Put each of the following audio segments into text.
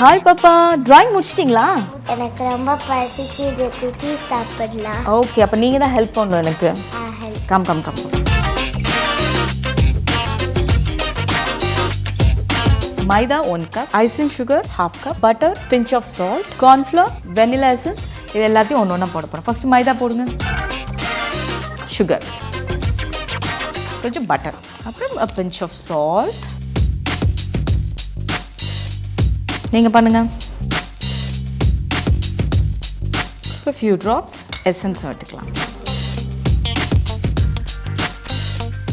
Hi பாப்பா drawing முடிச்சிட்டிங்களா? எனக்கு ரொம்ப பசிக்குது. குக்கீஸ் சாப்பிடலாம். ஓகே அப்போ நீங்கள் தான் ஹெல்ப் பண்ணணும் எனக்கு. Come come come maida one cup icing sugar half cup butter pinch of salt cornflour vanilla essence இது எல்லாத்தையும் ஒன்று ஒன்றா போட போகிறோம் ஃபஸ்ட்டு மைதா போடுங்க. சுகர் கொஞ்சம் பட்டர் அப்புறம் பிஞ்ச் ஆஃப் சால்ட் நீங்கள் பண்ணுங்கள் இப்போ ஃபியூ ட்ராப்ஸ் எசன்ஸ் விட்டுக்கலாம்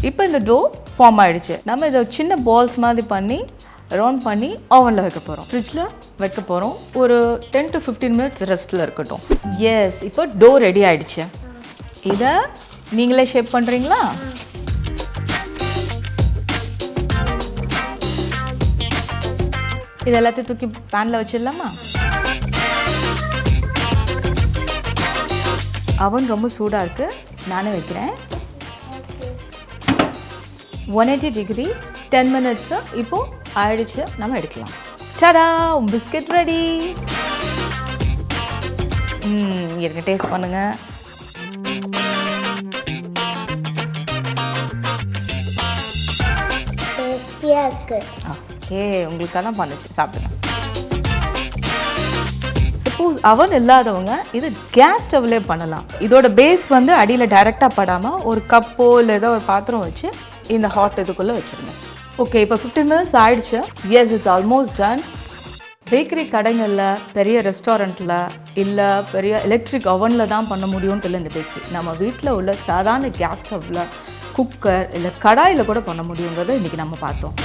இப்போ இந்த டோ ஃபார்ம் ஆகிடுச்சு நம்ம இதை சின்ன பால்ஸ் மாதிரி பண்ணி ரவுண்ட் பண்ணி ஓவனில் வைக்க போகிறோம் ஃப்ரிட்ஜில் வைக்க போகிறோம் ஒரு டென் டு ஃபிஃப்டீன் மினிட்ஸ் ரெஸ்ட்டில் இருக்கட்டும். எஸ் இப்போ டோ ரெடி ஆகிடுச்சு இதை நீங்களே ஷேப் பண்ணுறீங்களா இது எல்லாத்தையும் தூக்கி பேனில் வச்சிடலாமா? அவன் ரொம்ப சூடாக இருக்குது நானே வைக்கிறேன். One eighty degree ten minutes இப்போது ஆயிடுச்சு. நம்ம எடுக்கலாம். டடா பிஸ்கெட் ரெடி இருங்க டேஸ்ட் பண்ணுங்கள் நல்லா இருக்கு. ஓகே உங்களுக்காக தான் பண்ணுச்சு சாப்பிடுங்க. சப்போஸ் அவன் இல்லாதவங்க இது கேஸ் ஸ்டவ்லே பண்ணலாம். இதோட பேஸ் வந்து அடியில் டைரெக்டாக படாமல் ஒரு கப்போ இல்லை ஏதோ ஒரு பாத்திரம் வச்சு இந்த ஹாட் இதுக்குள்ளே வச்சுருங்க. ஓகே இப்போ ஃபிஃப்டீன் மினிட்ஸ் ஆயிடுச்சு. Yes it's almost done bakery கடைகளில் பெரிய ரெஸ்டாரண்ட்டில் இல்லை பெரிய எலக்ட்ரிக் அவனில் தான் பண்ண முடியும்னு இல்லை இந்த பேக்கரி நம்ம வீட்டில் உள்ள சாதாரண கேஸ் ஸ்டவ்வில் குக்கர் இல்லை கடாயில் கூட பண்ண முடியுங்கிறத இன்றைக்கி நம்ம பார்த்தோம்.